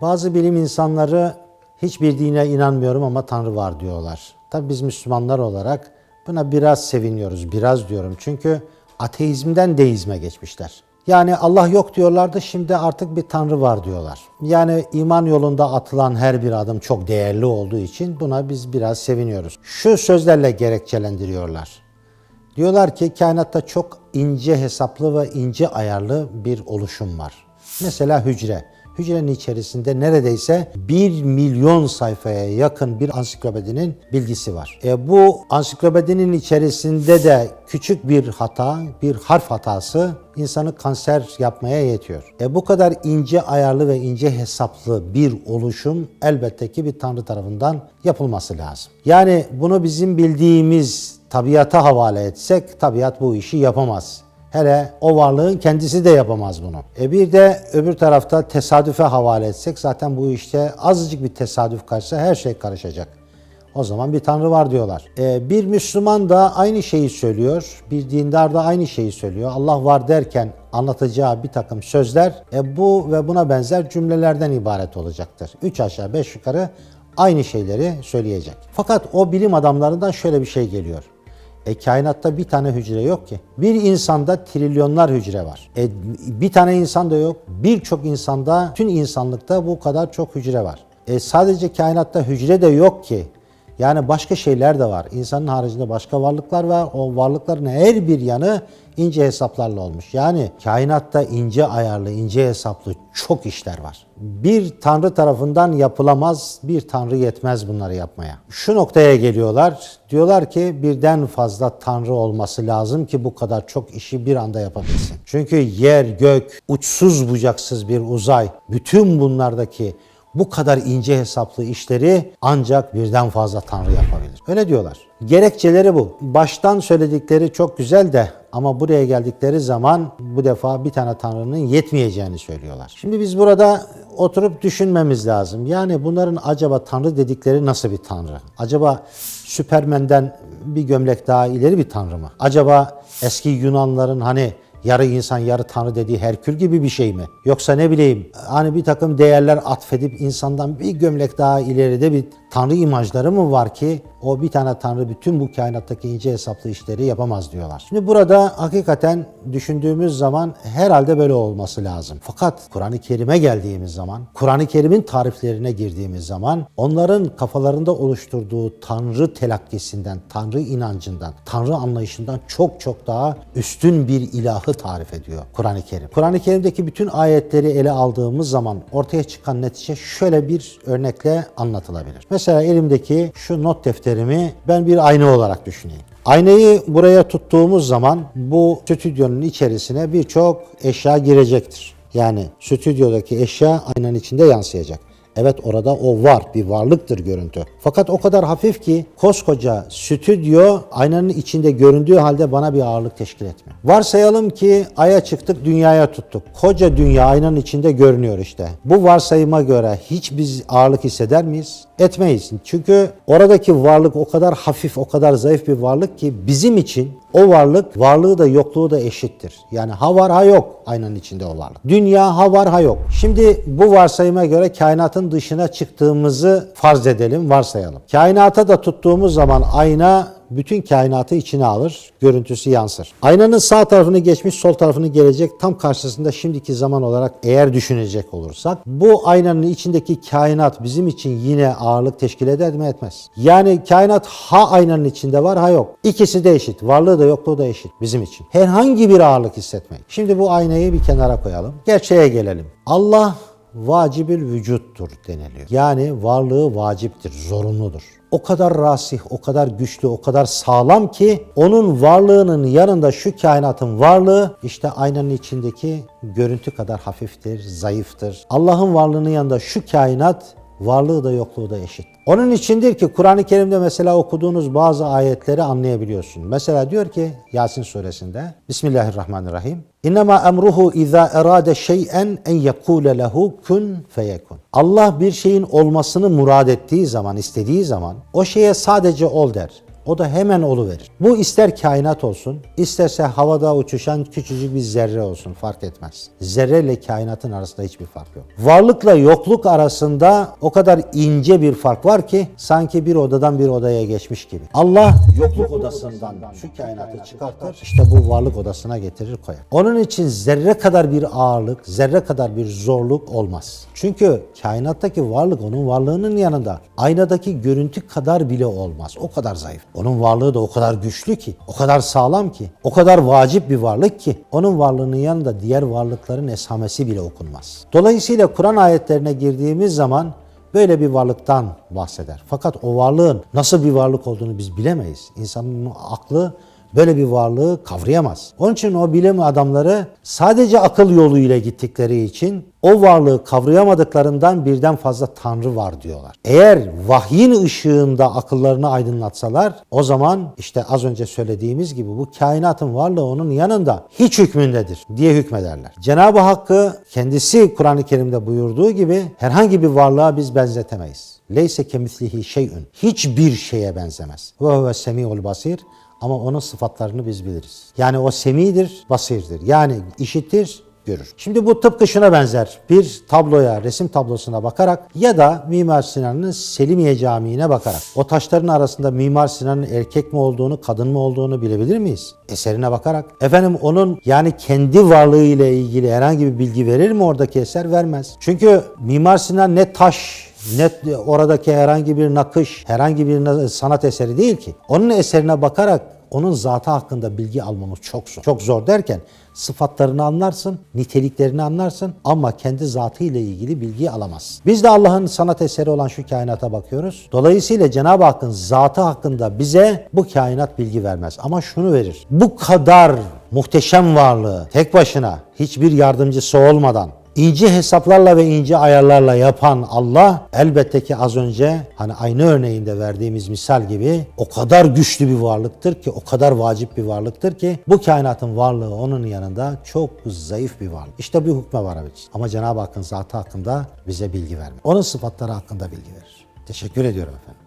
Bazı bilim insanları hiçbir dine inanmıyorum ama Tanrı var diyorlar. Tabi biz Müslümanlar olarak buna biraz seviniyoruz. Biraz diyorum çünkü ateizmden deizme geçmişler. Yani Allah yok diyorlardı şimdi artık bir Tanrı var diyorlar. Yani iman yolunda atılan her bir adım çok değerli olduğu için buna biz biraz seviniyoruz. Şu sözlerle gerekçelendiriyorlar. Diyorlar ki kainatta çok ince hesaplı ve ince ayarlı bir oluşum var. Mesela hücre. Hücrenin içerisinde neredeyse 1 milyon sayfaya yakın bir ansiklopedinin bilgisi var. E, bu ansiklopedinin içerisinde de küçük bir hata, bir harf hatası insanı kanser yapmaya yetiyor. E, bu kadar ince ayarlı ve ince hesaplı bir oluşum elbette ki bir tanrı tarafından yapılması lazım. Yani bunu bizim bildiğimiz tabiata havale etsek tabiat bu işi yapamaz. Hele o varlığın kendisi de yapamaz bunu. E bir de öbür tarafta tesadüfe havale etsek zaten bu işte azıcık bir tesadüf karşısa her şey karışacak. O zaman bir tanrı var diyorlar. E bir Müslüman da aynı şeyi söylüyor. Bir dindar da aynı şeyi söylüyor. Allah var derken anlatacağı bir takım sözler e bu ve buna benzer cümlelerden ibaret olacaktır. Üç aşağı beş yukarı aynı şeyleri söyleyecek. Fakat o bilim adamlarından şöyle bir şey geliyor. E kainatta bir tane hücre yok ki. Bir insanda trilyonlar hücre var. E bir tane insan da yok. Birçok insanda, tüm insanlıkta bu kadar çok hücre var. E sadece kainatta hücre de yok ki. Yani başka şeyler de var. İnsanın haricinde başka varlıklar var. O varlıkların her bir yanı ince hesaplarla olmuş. Yani kainatta ince ayarlı, ince hesaplı çok işler var. Bir tanrı tarafından yapılamaz, bir tanrı yetmez bunları yapmaya. Şu noktaya geliyorlar. Diyorlar ki birden fazla tanrı olması lazım ki bu kadar çok işi bir anda yapabilsin. Çünkü yer, gök, uçsuz bucaksız bir uzay, bütün bunlardaki bu kadar ince hesaplı işleri ancak birden fazla tanrı yapabilir. Öyle diyorlar. Gerekçeleri bu. Baştan söyledikleri çok güzel de ama buraya geldikleri zaman bu defa bir tane tanrının yetmeyeceğini söylüyorlar. Şimdi biz burada oturup düşünmemiz lazım. Yani bunların acaba tanrı dedikleri nasıl bir tanrı? Acaba Süpermen'den bir gömlek daha ileri bir tanrı mı? Acaba eski Yunanların hani yarı insan yarı tanrı dediği Herkül gibi bir şey mi? Yoksa ne bileyim hani bir takım değerler atfedip insandan bir gömlek daha ileride bir tanrı imajları mı var ki o bir tane tanrı bütün bu kainattaki ince hesaplı işleri yapamaz diyorlar. Şimdi burada hakikaten düşündüğümüz zaman herhalde böyle olması lazım. Fakat Kur'an-ı Kerim'e geldiğimiz zaman, Kur'an-ı Kerim'in tariflerine girdiğimiz zaman onların kafalarında oluşturduğu tanrı telakkisinden, tanrı inancından, tanrı anlayışından çok çok daha üstün bir ilahı tarif ediyor Kur'an-ı Kerim. Kur'an-ı Kerim'deki bütün ayetleri ele aldığımız zaman ortaya çıkan netice şöyle bir örnekle anlatılabilir. Mesela elimdeki şu not defterimi ben bir ayna olarak düşüneyim. Aynayı buraya tuttuğumuz zaman bu stüdyonun içerisine birçok eşya girecektir. Yani stüdyodaki eşya aynanın içinde yansıyacak. Evet orada o var, bir varlıktır görüntü. Fakat o kadar hafif ki koskoca stüdyo aynanın içinde göründüğü halde bana bir ağırlık teşkil etmiyor. Varsayalım ki aya çıktık, dünyaya tuttuk. Koca dünya aynanın içinde görünüyor işte. Bu varsayıma göre hiç biz ağırlık hisseder miyiz? Etmeyiz. Çünkü oradaki varlık o kadar hafif, o kadar zayıf bir varlık ki bizim için o varlık varlığı da yokluğu da eşittir. Yani ha var ha yok aynanın içinde o varlık. Dünya ha var ha yok. Şimdi bu varsayıma göre kainatın dışına çıktığımızı farz edelim, varsayalım. Kainata da tuttuğumuz zaman ayna bütün kainatı içine alır, görüntüsü yansır. Aynanın sağ tarafını geçmiş, sol tarafını gelecek tam karşısında şimdiki zaman olarak eğer düşünecek olursak bu aynanın içindeki kainat bizim için yine ağırlık teşkil eder mi etmez. Yani kainat ha aynanın içinde var ha yok. İkisi de eşit. Varlığı da yokluğu da eşit bizim için. Herhangi bir ağırlık hissetmeyin. Şimdi bu aynayı bir kenara koyalım. Gerçeğe gelelim. Allah vacibül vücuttur deniliyor. Yani varlığı vaciptir, zorunludur. O kadar rasih, o kadar güçlü, o kadar sağlam ki onun varlığının yanında şu kainatın varlığı işte aynanın içindeki görüntü kadar hafiftir, zayıftır. Allah'ın varlığının yanında şu kainat varlığı da yokluğu da eşit. Onun içindir ki Kur'an-ı Kerim'de mesela okuduğunuz bazı ayetleri anlayabiliyorsun. Mesela diyor ki Yasin suresinde Bismillahirrahmanirrahim. İnnemâ emruhu izâ erâde şey'en en yekûle lehu kun feyekun. Allah bir şeyin olmasını murad ettiği zaman, istediği zaman o şeye sadece ol der. O da hemen verir. Bu ister kainat olsun, isterse havada uçuşan küçücük bir zerre olsun fark etmez. Zerre ile kainatın arasında hiçbir fark yok. Varlıkla yokluk arasında o kadar ince bir fark var ki sanki bir odadan bir odaya geçmiş gibi. Allah yokluk odasından şu kainatı çıkartır, işte bu varlık odasına getirir koyar. Onun için zerre kadar bir ağırlık, zerre kadar bir zorluk olmaz. Çünkü kainattaki varlık onun varlığının yanında aynadaki görüntü kadar bile olmaz. O kadar zayıf. Onun varlığı da o kadar güçlü ki, o kadar sağlam ki, o kadar vacip bir varlık ki onun varlığının yanında diğer varlıkların esamesi bile okunmaz. Dolayısıyla Kur'an ayetlerine girdiğimiz zaman böyle bir varlıktan bahseder. Fakat o varlığın nasıl bir varlık olduğunu biz bilemeyiz. İnsanın aklı böyle bir varlığı kavrayamaz. Onun için o bilim adamları sadece akıl yoluyla gittikleri için o varlığı kavrayamadıklarından birden fazla tanrı var diyorlar. Eğer vahyin ışığında akıllarını aydınlatsalar o zaman işte az önce söylediğimiz gibi bu kainatın varlığı onun yanında hiç hükmündedir diye hükmederler. Cenab-ı Hakk'ı kendisi Kur'an-ı Kerim'de buyurduğu gibi herhangi bir varlığa biz benzetemeyiz. Leyse kemislihi şeyün. Hiçbir şeye benzemez. Ve huve semiul basir. Ama onun sıfatlarını biz biliriz. Yani o semidir, basirdir. Yani işitir, görür. Şimdi bu tıpkı şuna benzer. Bir tabloya, resim tablosuna bakarak ya da Mimar Sinan'ın Selimiye Camii'ne bakarak o taşların arasında Mimar Sinan'ın erkek mi olduğunu, kadın mı olduğunu bilebilir miyiz? Eserine bakarak. Efendim onun yani kendi varlığı ile ilgili herhangi bir bilgi verir mi oradaki eser? Vermez. Çünkü Mimar Sinan ne taş net oradaki herhangi bir nakış, herhangi bir sanat eseri değil ki. Onun eserine bakarak onun zatı hakkında bilgi almamız çok zor. Çok zor derken sıfatlarını anlarsın, niteliklerini anlarsın ama kendi zatı ile ilgili bilgi alamazsın. Biz de Allah'ın sanat eseri olan şu kainata bakıyoruz. Dolayısıyla Cenab-ı Hakk'ın zatı hakkında bize bu kainat bilgi vermez. Ama şunu verir. Bu kadar muhteşem varlığı tek başına hiçbir yardımcısı olmadan ince hesaplarla ve ince ayarlarla yapan Allah elbette ki az önce hani aynı örneğinde verdiğimiz misal gibi o kadar güçlü bir varlıktır ki o kadar vacip bir varlıktır ki bu kainatın varlığı onun yanında çok zayıf bir varlık. İşte bir hükme varabiliriz. Ama Cenab-ı Hakk'ın zatı hakkında bize bilgi vermiyor. Onun sıfatları hakkında bilgi verir. Teşekkür ediyorum efendim.